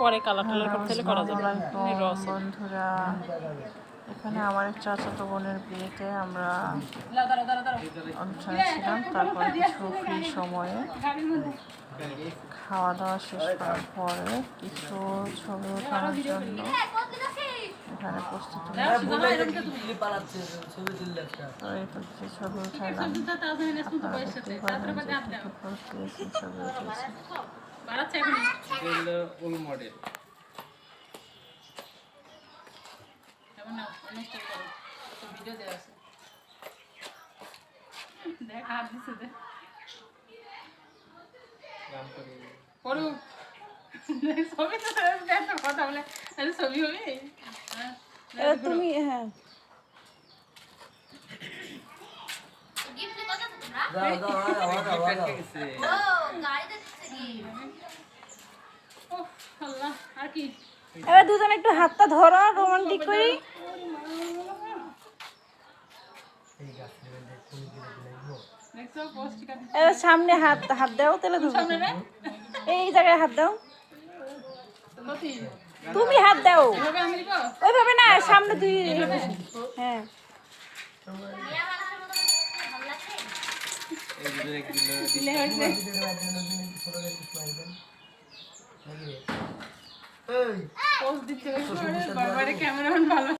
পরে কালার টালার করতে হলে করা যাবে। বন্ধুরা এখানে আমার এক চাচাতো বোনের বিয়েতে আমরা অনুষ্ঠানে ছিলাম তারপরে কিছু ফ্রি সময়ে খাওয়া দাওয়া শেষ করার পরে কিছু ছবি ওঠানোর জন্য এখানে প্রস্তুতি কিছু ছবি উঠালাম। ছবি মডেল। দেখ হাত দিছে দেখ করুক তুমি হ্যাঁ দুজন একটু হাতটা ধরো রোমান্টিক করি সামনে হাত হাত দাও তাহলে। এই জায়গায় হাত দাও তুমি হাত দাও। ওইভাবে না সামনে তুই হ্যাঁ। ক্যামেরাম্যান ভালো।